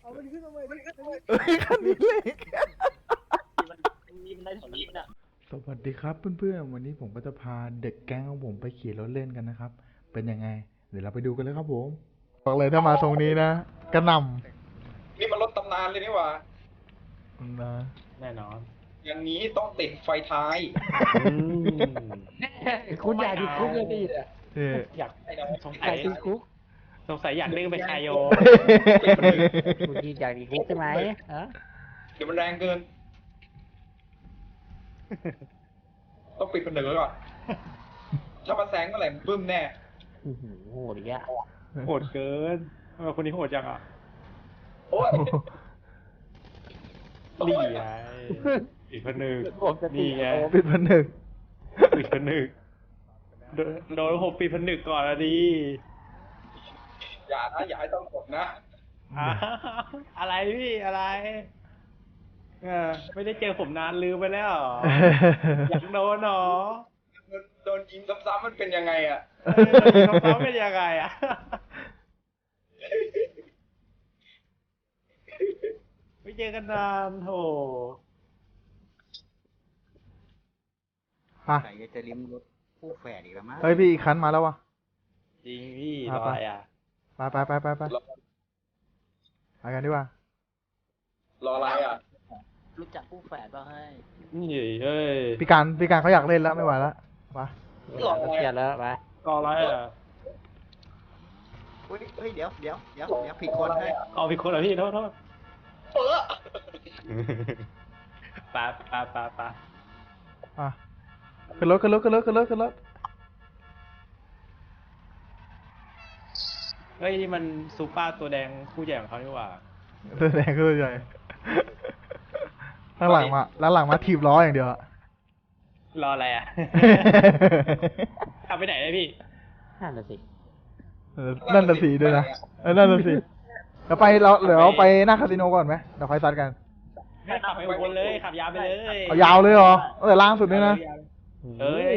เอามันขึ้นมาใหม่ดิเอ้ยคันนี้เลยมีมันได้แถวนี้น่ะสวัสดีครับเพื่อนๆ วันนี้ผมก็จะพาเด็กแก๊งของผมไปขี่รถเล่นกันนะครับ เป็นยังไง เดี๋ยวเราไปดูกันเลยครับผม บอกเลยถ้ามาตรงนี้นะกระหน่นี่มันรถตำนานเลยนี่หว่าำนะ แน่นอน อย่างนี้ต้องติดไฟท้ายคุณอยากติดคุกเลยดิเท่อยากไอ้น้องสงอสัยายกติดคุกสงสัยอยากเล่นเป็นชายโยคุณกินอยากติดคุกใช่ไหมฮะเดี๋ยวมันแรงเกิน ต้องปิดผนึกไว้ก่อนถ้ามาแซงเมื่อไหร่บึ้มแน่โอ้โหโหดอีกอะโหดเกินทำไมคนนี้โหดจังอะโอ้ยนี่ไง อีกคนหนึ่งผมจะนี่ไงปิดผนึกอีกคนหนึ่งโดนโดนผมปีผนึกก่อนอะดีอย่านะอย่าให้ต้องกดนะอ้าวอะไรพี่อะไรเออไม่ได้เจอผมนานลืมไปแล้วเหรออยากโดนเหรอโดนยิงซ้ำๆมันเป็นยังไงอะเออเขาเป็นยังไงอะไม่เจอกันนานโถ อะใส่จะริมรถคู่แฝดอีกแล้วมั้งเฮ้ยพี่อีกคันมาแล้ววะจริงพี่อะรอไปอะไรอะไปไปไปไปไปไปกันดีกว่ารออะไรอะรู้จักคู่แฝดป่ะเฮ้ยนี่เอ้ยพี่การพี่การเขาอยากเล่นแล้วไม่ไหวแล้วไปหลอกอะไรเกลียดแล้วไปรออะไรอะเฮ้ยเฮ้ยเดี๋ยวเดี๋ยวเดี๋ยวเดี๋ยวผิดคนให้ยเอาผิดคนเหรอพี่โทษโทษเออปาปาปาปาอะ ขึ้นรถขึ้นรถขึ้นรถขึ้นรถขึ้นรถเฮ้ยนี่มันซูเปอร์ตัวแดงคู่ใหญ่ของเขานี่หว่าตัวแดงก็ตัวใหญ่ข้างหลังมาแล้วหลังมาถีบล้ออย่างเดียวอะรออะไรอะ ขับไปไหนเลยพี่นั่นน่ะสิเออนั่นน่ะสีด้วยนะเออนั่นน่ะสีเดี๋ยวไปเราเดี๋ยวไปหน้าคาสิโนก่อนไหมเดี๋ยวค่อยซัดกันไม่ขับไปอุบนเลยขับยาวไปเลยเอายาวเลยเหรอตั้งแต่ล่างสุดนี่นะ เอ้ย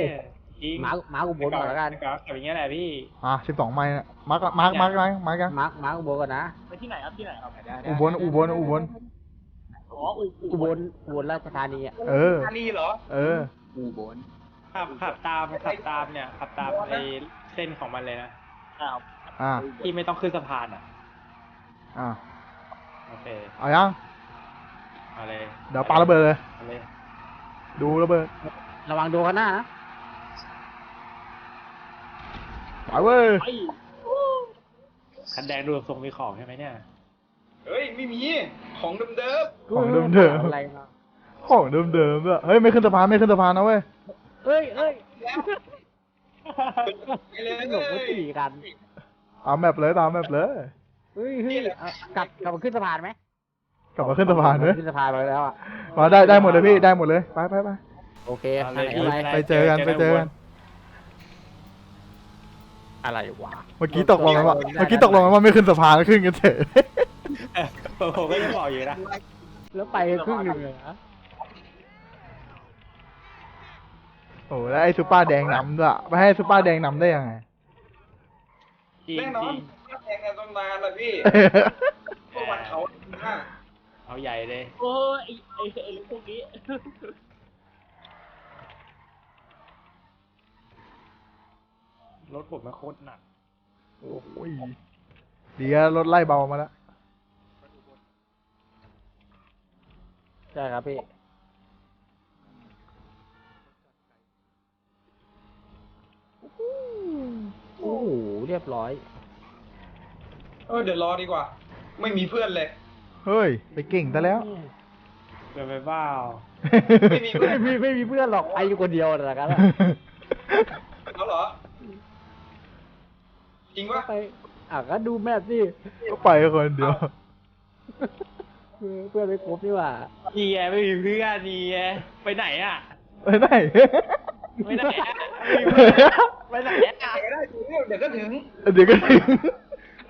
จริงหมาหมาอุบลก่อนแล้วกันขับอย่างเงี้ยแหละพี่อะสิบสองไมล์นะมาร์กมาร์กมาร์กมาร์กมาร์กยังหมาหมาอุบลก่อนนะไปที่ไหนครับที่ไหนครับได้ได้อุบลอุบลอุบลอ๋ออุอุบลอุบลราชธานีอะเอออันนี้เหรอเอออูบนขับขับตามขับตามเนี่ยขับตามไอ้เส้นของมันเลยนะอ้าวอะที่ไม่ต้องขึ้นสะพานอะอะโอเคเอายังเอาเลยเดี๋ยวปาระเบิดเลยเอาเลยดูระเบิด ระวังโดนข้างหน้านะไปเว้ยไอ้คันแดงดูทรงมีของใช่ไหมเนี่ย เฮ้ย ไม่มี ของเดิมของเดิมอะไรมาๆของเดิมๆด้วยเฮ้ยไม่ขึ้นสะพานไม่ขึ้นสะพานนะเว้ยเอ้ยเอ้ยๆไปเลยหลบมาสี่กันตามแมปเลยตามแมปเลย เฮ้ยเฮ้ยเอากลับกลับมาขึ้นสะพานไหมกลับมาขึ้นสะพานเลย ขึ้นสะพานไปแล้วอะมาได้ได้หมดเลยพี่ได้หมดเลยไปไปไป โอเคเอาทางเลยไหนพี่อะไรไปเจอกันไปเจอกันอะไรวะเมื่อกี้ตกลงกันว่าเมื่อกี้ตกลงกันว่าไม่ขึ้นสะพานขึ้นกันเถอะผมก็จะบอกอยู่นะแล้วไปครึ่งหนึ่งเลยนะโอ้แล้วไอ้ซูเปอร์แดงนำด้วยไม่ให้ซูเปอร์แดงนำได้ยังไงจริงแน่นอจรินงแทงกันตำนานละพี่พวกวันเขาหน้าเอาใหญ่เลยโอ้ยไอ้ไอ้ไอ้พวกนี้ รถผมมันโคตรหนัก โอ้ยดีอะรถไล่เบามาแล้วใช่ครับพี่โอ้โหเรียบร้อย เออเดี๋ยวรอดีกว่า ไม่มีเพื่อนเลย เฮ้ย ไปเก่งซะแล้ว เดินไปเปล่าไม่มีเพื่อน ไม่มีไม่มีเพื่อนหรอกไปอยู่คนเดียวนะกันเขาเหรอ จริงวะไปอะก็ดูแมพสิก็ไปคนเดียว เพื่อนไม่ครบนี่หว่านี่ไงไม่มีเพื่อนนี่ไงไปไหนอะ ไปไหน ไปไหนอะไม่มีเพื่อนไปไหนอะเดี๋ยวก็ได้ถึงเดี๋ยวก็ถึงเดี๋ยวก็ถึง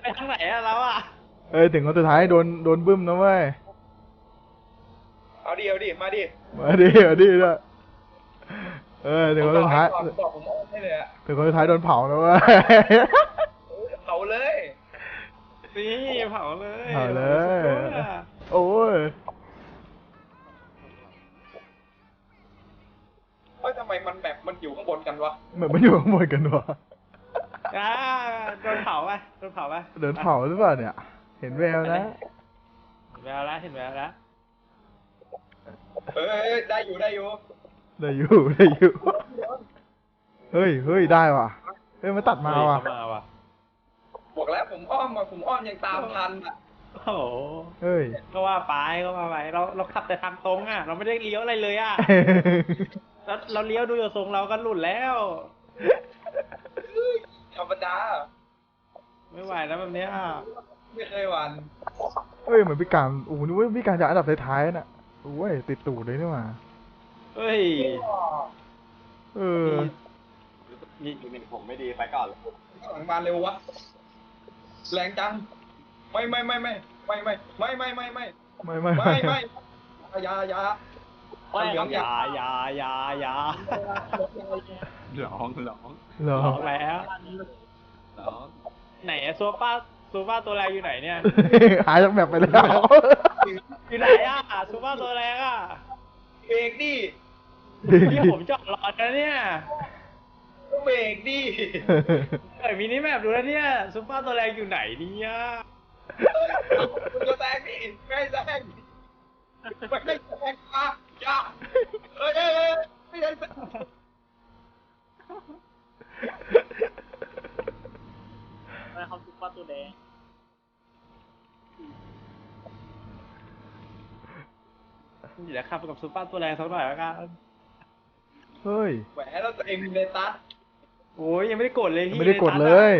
ไปทางไหนอะเราอะเอ้ยถึงคนสุดท้ายโดนโดนบึ้มนะเว้ย เอาดิเอาดิมาดิมาดิมาดิด้วยเออถึงคนสุดท้ายผมบอกผมออกให้เลยอะ ถึงคนสุดท้ายโดนเผาแล้วเว้ยเผาเลย นี่เผาเลยเผาเลยสุดยอดอะโอ้ยเฮ้ยทำไมมันแบบมันอยู่ข้างบนกันวะเหมือนมันอยู่ข้างบนกันวะอ่าโดนเผาไปโดนเผาไปโดนเผาหรือเปล่าเนี่ย เห็นแววนะเห็นแววแล้วเห็นแววแล้วเฮ้ยได้อยู่ได้อยู่ ได้อยู่ได้อยู่ เฮ้ยเฮ้ยได้ว่ะ เฮ้ยมาตัดมาว่ะ บอกแล้วผมอ้อมมาผมอ้อมยังตามทันอะโอ้โหเฮ้ย ก็ว่าไปก็ว่าไปเราเราขับแต่ทางตรงอะ เราไม่ได้เลี้ยวอะไรเลยอะแล้วเราเลี้ยวดูจากทรงเราก็หลุดแล้วธรรมดาไม่ไหวแล้วแบบเนี้ยไม่เคยหวันเฮ้ยเหมือนพี่การโอ้โหนึกว่าพี่การจะอันดับท้ายๆน่ะโอ้ยติดตูดเลยนี่หว่าเฮ้ยเออนี่ผมไม่ดีไปก่อนเลยข้างหลังมาเร็ววะ แรงจัง ไม่ไม่ไม่ไม่ไม่ไม่ไม่ไม่ไม่ไม่ไม่ไม่ไม่ไม่อยาอยาโอ้ยเหลืองออยาย่าอย่าอย่าอย่าร้องร้องหรอออกแล้วร้องไหนอะซัวป้าซัวป้าตัวแรงอยู่ไหนเนี่ยหายจากแบบไปแล้วอยู่ไหนอะซัวป้าตัวแรงอะเบรกดิที่ผมจอดรอนะเนี่ย เบรกดิเอ้ยมินิแมปดูแล้วเนี่ยซูเปอร์ตัวแรงอยู่ไหนเนี่ยมึงจะแซงดิไม่ให้แซงไม่ให้แซงอะอย่าเอ้ยเอ้ยเอ้ยไม่ให้แซงอะไรเขาซุปเปอร์ตัวแดงเดี๋ยวขับไปกับซูเปอร์ตัวแรงสักหน่อยแล้วกันเฮ้ยแหมแล้วตัวเองมีในตัส โอ้ยยังไม่ได้กดเลยพี่ไม่ได้กดเลย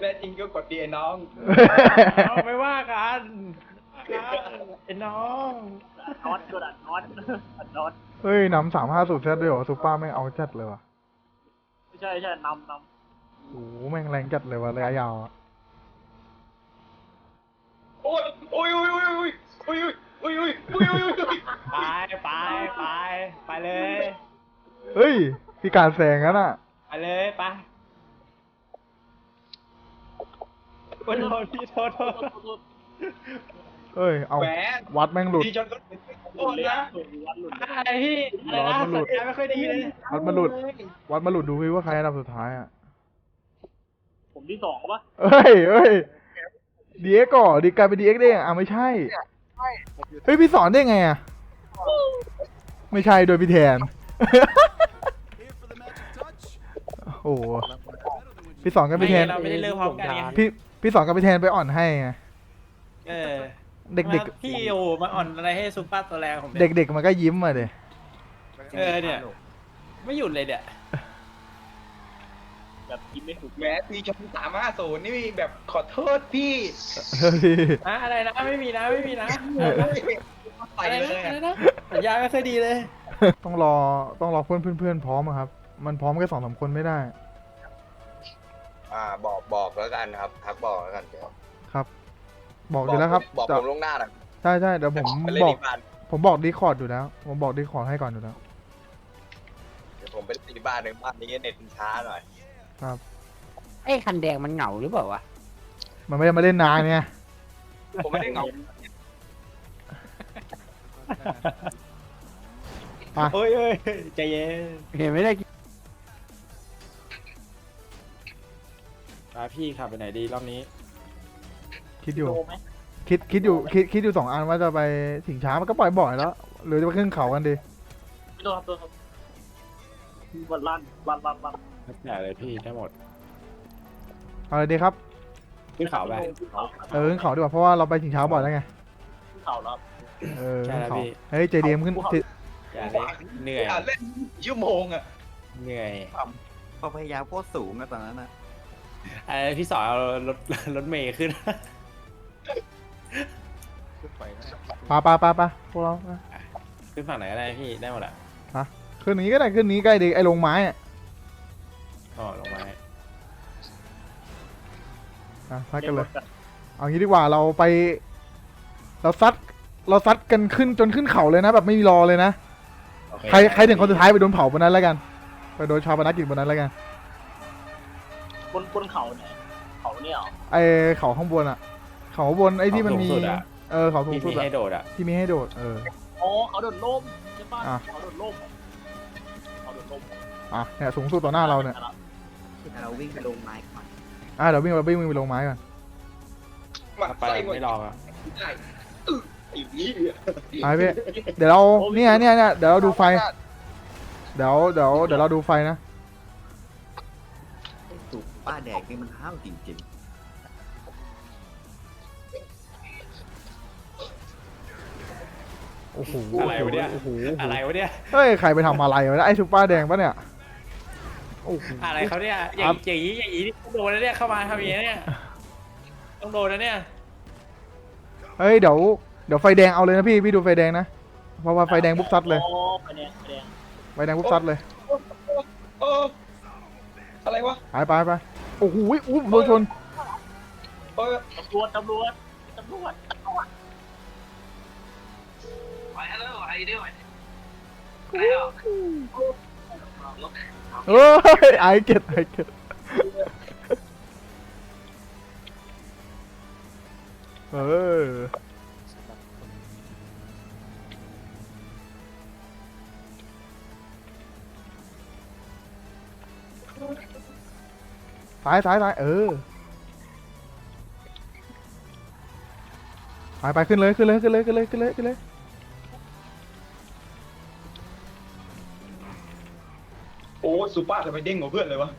แน่จริงก็กดดีไอ้น้อง เอาไม่ว่ากันไอ้น้องน็อตก็ดันน็อตน็อตเฮ้ยนำสามห้าสูตรแซดด้วยเหรอซูเปอร์ไม่งเอาจัดเลยว่ะไม่ใช่ไม่ใช่นำนโอ้โหแม่งแรงจัดเลยว่ะระยะยาวอะโอ้ยโอ้ยโอ้ยโอ้ยโอ้ยโอ้ยโอ้ยโอ้ยโอ้ยโอ้ยโอ้ยโอ้ยไปไปไปไปเลย เฮ้ยพี่การแซงกันอะ ไปเลยไปโอ้ยโทษพี่โทษโทษเฮ้ย เอา แหม วัดแม่งหลุด ดีจนก็ำโอนนะวัดหลุดอะไรพี่อะไรนะสัญญาณไม่ค่อยดีเลยวัดมาหลุด วัดมาหลุดดูพี่ว่าใครอันดับสุดท้ายอะ ผมที่สองปะเฮ้ยเฮ้ยดีเอ็กก่อดีกลายเป็นดีเอ็กได้ยังอะไม่ใช่ เฮ้ยพี่สอนได้ไงอะ ไม่ใช่โดยพี่แทน โอ้โหพี่สอนกับพี่แทน เราไม่ได้เริ่มพร้อมกันไงพี่พี่สอนกับพี่แทนไปอ่อนให้ไง เออ เด็กพี่โอ้มาอ่อนอะไรให้ซูเปอร์ตัวแรงผมๆเนี่ยเด็กๆมันก็ยิ้มมาเลยเออเนี่ย ไม่หยุดเลยเนี่ย แบบกินไม่ถูกแหมดีจนสามห้าศูนย์นี่แบบขอโทษพี่อะอะไรนะไม่มีนะไม่มีนะใส่อะไรเลนะยอะไรอะนะสัญญาณไม่ค่อยดีเลย ต้องรอต้องรอเพื่อนเพื่อนๆพร้อมอะครับ มันพร้อมแค่สองสามคนไม่ได้ อ่าบอกบอกแล้วกันครับทักบอกแล้วกันเดี๋ยวครับ บอกอยู่แล้วครับบอกจะผมล่วงหน้าหน่อยใช่ใช่เดี๋ยวผมไปเล่นบอก ที่บ้านผมบอกดีคอร์ดอยู่แล้ว ผมบอกดีคอร์ดให้ก่อนอยู่แล้ว เดี๋ยวผมไปเล่นที่บ้านหนึ่งบ้านนี้เน็ตมันช้าหน่อย ครับ ไอ้คันแดงมันเหงาหรือเปล่าวะมันไม่ได้มาเล่นนานไงผมไม่ได้เหงาอะโอ้ยเอ้ยใจเย็นเห็นไม่ได้มาพี่ขับไปไหนดีรอบนี้คิดอยู่ โตไหมคิดคิดอยู่คิดคิดอยู่สองอันว่าจะไปสิงช้ามันก็ปล่อยบ่อยแล้ว หรือจะไปขึ้นเขากันดีไม่โดนครับโดนครับวันลั่นวันลั่นวัน ไม่ใช่เลยพี่ได้หมดเอาเลยดีครับ ขึ้นเขาไปเขาเออขึ้นเขาดีกว่าเพราะว่าเราไปสิงช้าบ่อยแล้วไงเขาแล้วเออใช่ขึ้นแล้วเขาพี่เฮ้ยเจดีมขึ้นสิอย่าเลยเหนื่อยอะเล่นชั่วโมงอะเหนื่อยความพยายามโคตรสูงอะตอนนั้นอะไอ้พี่สอนเอารถรถเมย์ขึ้นปาปาปาปาพวกเราอะขึ้นฝั่งไหนก็ได้พี่ได้หมดอะขึ้นนี้ก็ได้ขึ้นนี้ใกล้ดีไอ้ลงไม้อะ อ๋อลงมาอะซัดกันเลย เอางี้ดีกว่าเราไป เราซัด เราซัดกันขึ้นจนขึ้นเขาเลยนะ แบบไม่มีรอเลยนะ โอเใครใครถึงคนสุดท้ายไปโดนเผาบนนั้นแล้วกัน ไปโดนชาวปนกิจบนนั้นแล้วกัน บนบนเขาไหนเขาเนี่ยเหรอไอเขาข้างบนอะเขาข้างบนไอที่มันมี เขาสูงสุดอะ เออเขาสูงที่สุดมีอะให้โดดอะ ที่มีให้โดด เออ อ๋อเขาโดดล่มใช่ป่ะอะ เขาโดดล่มเขาโดดล่มอะเนี่ยสูงสุดต่อหน้าเราเนี่ย เราวิ่งไปลงไม้ก่อนอะเดี๋ยววิ่งไปวิ่งวิ่งไปลงไม้ก่อนหมักไปไส้หมดไม่ลองอะได้อึ๊ะไอ้นี่ไปพี่เดี๋ยวเราเนี่ยเนี่ยเนี่ยเดี๋ยวเราดูไฟ เดี๋ยวเดี๋ยวเดี๋ยวเราดูไฟนะสุกป้าแดกนี่มันห้าวจริงโอ้โหอะไรวะเนี่ยโอ้โหอะไรวะเนี่ยเฮ้ยใครไปทำอะไรวะเนี่ยไอ้ซุปเปอร์แดงปะเนี่ย โอ้โหอะไรเขาเนี่ยอย่างอย่างนี้อย่างนี้ต้องโดนแล้วเนี่ยเข้ามาทำอย่างนี้เนี่ยต้องโดนแล้วเนี่ยเฮ้ยเดี๋ยวเดี๋ยวไฟแดงเอาเลยนะพี่พี่ดูไฟแดงนะเพราะว่าไฟแดงปุ๊บซัดเลยอ๋อไปแดงไปแดงไฟแดงปุ๊บซัดเลยเอออะไรวะไปไปไปโอ้โหอุ้มโดนชนเออตำรวจตำรวจตำรวจไปแล้วไอ้ด้วย เฮ้ยไอเก็ตไอเก็ตเออซ้ายซ้ายซ้ายเออไปไปขึ้นเลยขึ้นเลยขึ้นเลยขึ้นเลยขึ้นเลยขึ้นเลย โอ้ซูเปอร์ทำไมเด้งกว่าเพื่อนเลยวะ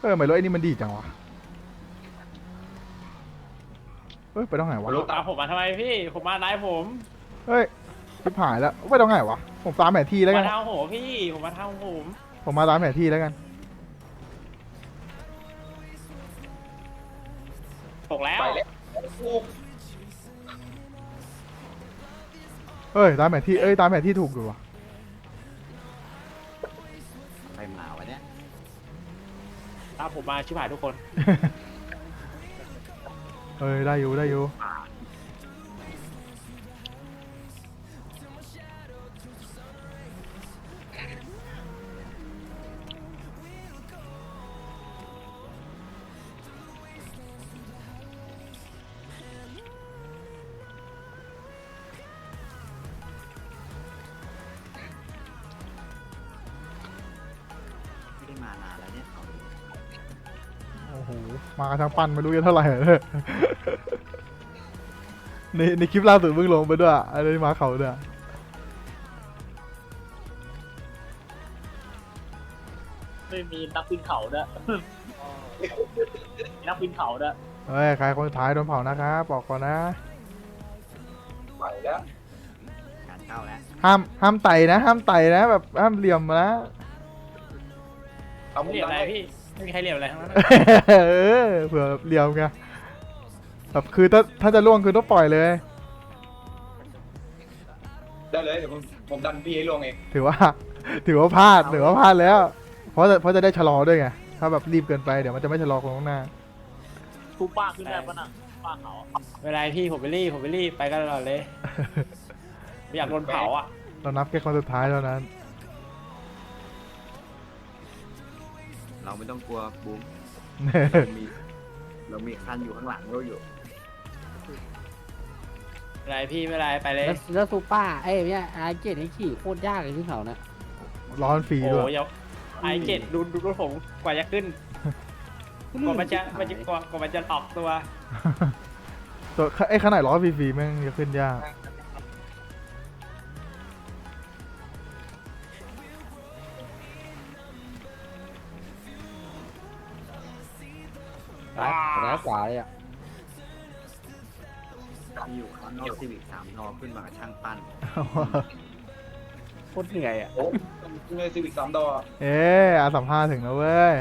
เออไม่รู้ไอ้นี่มันดีจังวะเฮ้ยไปตรงไหนวะ ตามผมมาทำไมพี่ ผมมาไล่ผมเฮ้ยชิบหายแล้วไปตรงไหนวะ ผมตามแผนที่แล้วกัมาน ทางผมพี่ ผมมาทางผมผมมาตามแผนที่แล้วกัน ตกแล้ว ไปแล้วกูเฮ้ยตามแผนที่ เอ้ยตามแผนที่ถูกอยู่วะ ตามผมมาชิบหายทุกคน เอ้ยได้อยู่ได้อยู่ มากันทางปั้นไม่รู้จะเท่าไหร่เลยในในคลิปล่าสุดเพิ่งลงไปด้วยอันนี้มาเขาด้วยไม่มีนักปีนเขาด้วยมีนักปีนเขาด้วยเฮ้ยใครคนสุดท้ายโดนเผานะครับบอกก่อนนะไปแล้วการเข้าแล้วห้ามห้ามไต่นะ ห้ามไต่นะแบบห้ามเหลี่ยมนะเอามุมเหลี่ยมนั้อะไรนพี่ ไม่มีใครเหลี่ยมอะไรทั้งนั้นเออเผื่อเหลี่ยมไงแบบคือถ้าถ้าจะล่วงคือต้องปล่อยเลย ได้เลยเดี๋ยวผมผมดันพี่ให้ลงเองถือว่า ถือว่าพลาดถือว่าพลาดแล้ว เพราะจะเพราะจะได้ชะลอด้วยไงถ้าแบบรีบเกินไปเดี๋ยวมันจะไม่ชะลอคนข้างหน้าทูป้าขึ้นได้ปะน่ะป้าเขาเวลาพี่ผมไปรีบผมไปรีบไปกันตลอดเลยไม่อยากโดนเผาอะเรานับแค่คนสุดท้ายเท่านั้น เราไม่ต้องกลัวบูมเรามีเรามีคันอยู่ข้างหลังเราอยู่เวลาพี่ไม่เป็นไรไปเลย แล้วแล้วซูป้าเอ้ยเนี่ยไอเจ็ดนี่ขี่โคตรยากเลยที่เขาเนี่ยร้อนฟรีโอ้ด้วยยอย่าไอเจ็ดดูดูรถผมกว่าจะขึ้นกว่ามันจะมันจะกว่ากว่ามันจะออกตัว ตัวไอ้ขนาดร้อนฟรีๆแม่งจะขึ้นยาก ขวาเลยอะมีอยู่ข้างนอกซีวิกสามนอขึ้นมากับช่างปั้นโคตรเหนื่อยอะ โอ้เลยซีวิกสามดอเอ๊อาสัมภาถึงแล้วเว้ย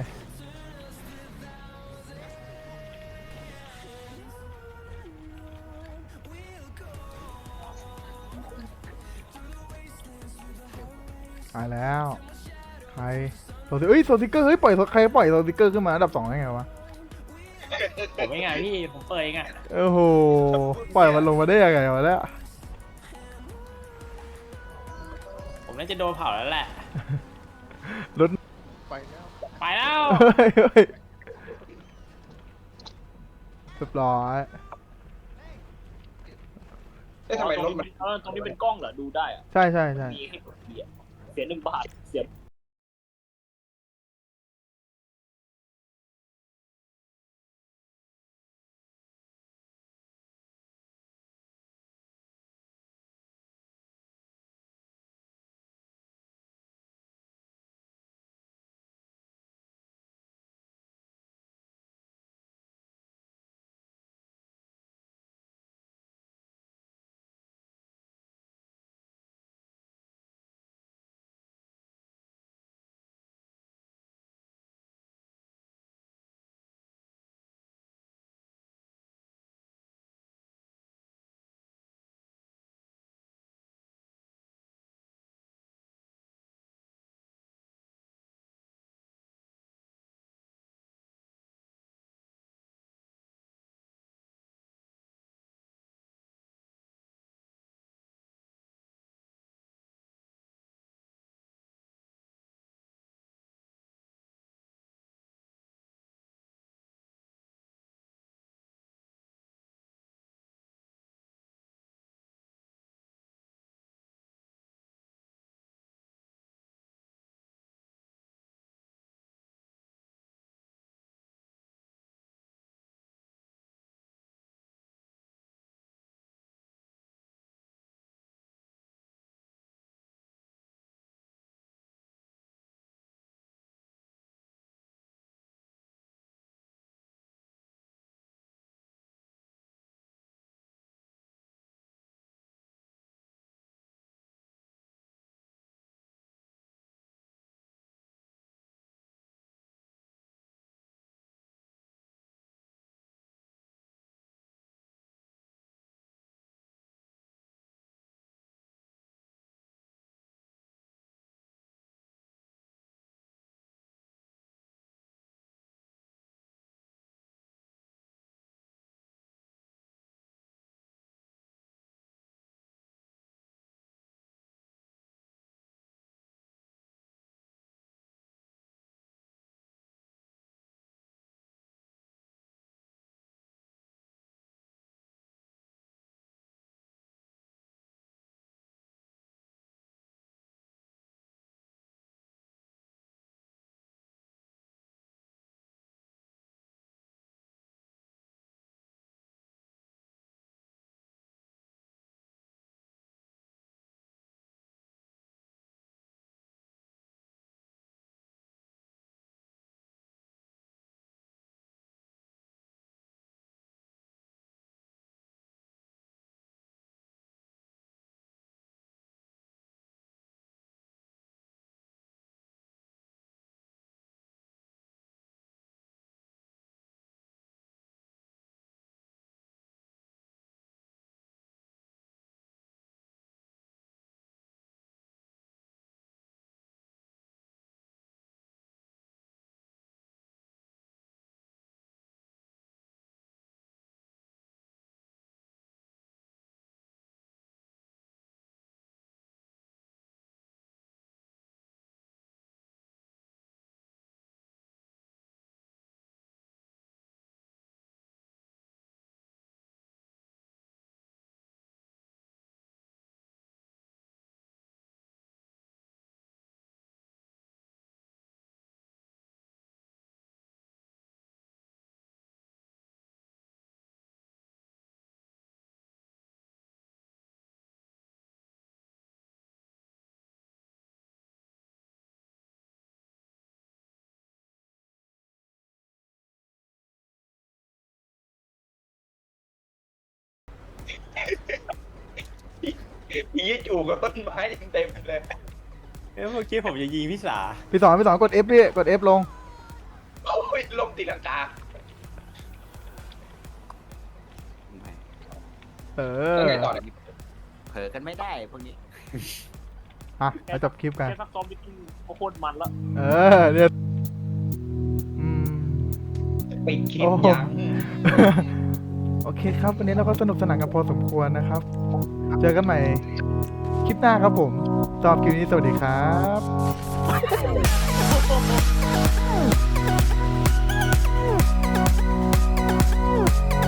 ไปแล้ว ใครโซติเอ้ยโซติเกอร์ เฮ้ย ปล่อยโซใครปล่อยโซติเกอร์ขึ้นมาอันดับสองได้ไงวะ ผมเองอะพี่ผมเปิดเองอะโอ้โหปล่อยมันลงมาได้ยังไงวะเนี่ยผมน่าจะโดนเผาแล้วแหละรถไปแล้วเฮ้ยเฮ้ยเรียบร้อยเอ้ยทำไมรถมันเออตรงนี้เป็นกล้องเหรอดูได้อะใช่ใช่ใช่มีให้กดเบียร์เสียหนึ่งบาทเสีย ยืดอยู่กับต้นไม้เต็มๆเลยเอ้ยเมื่อกี้ผมจะยิงพี่สาพี่สอนพี่สอนกด F พี่กด F ลง โอ้ยลมตีลังกาเออแล้วไงต่อเนี่ยเผลอกันไม่ได้พวกนี้ อะมาจบคลิปกัน แค่ซักซ้อมไปกินโคตรมันละ เออเนี่ยอืม ปิดคลิปโอ้โห ยัง โอเคครับ วันนี้เราก็สนุกสนานกันพอสมควรนะครับ เจอกันใหม่คลิปหน้าครับผมสำหรับคลิปนี้สวัสดีครับ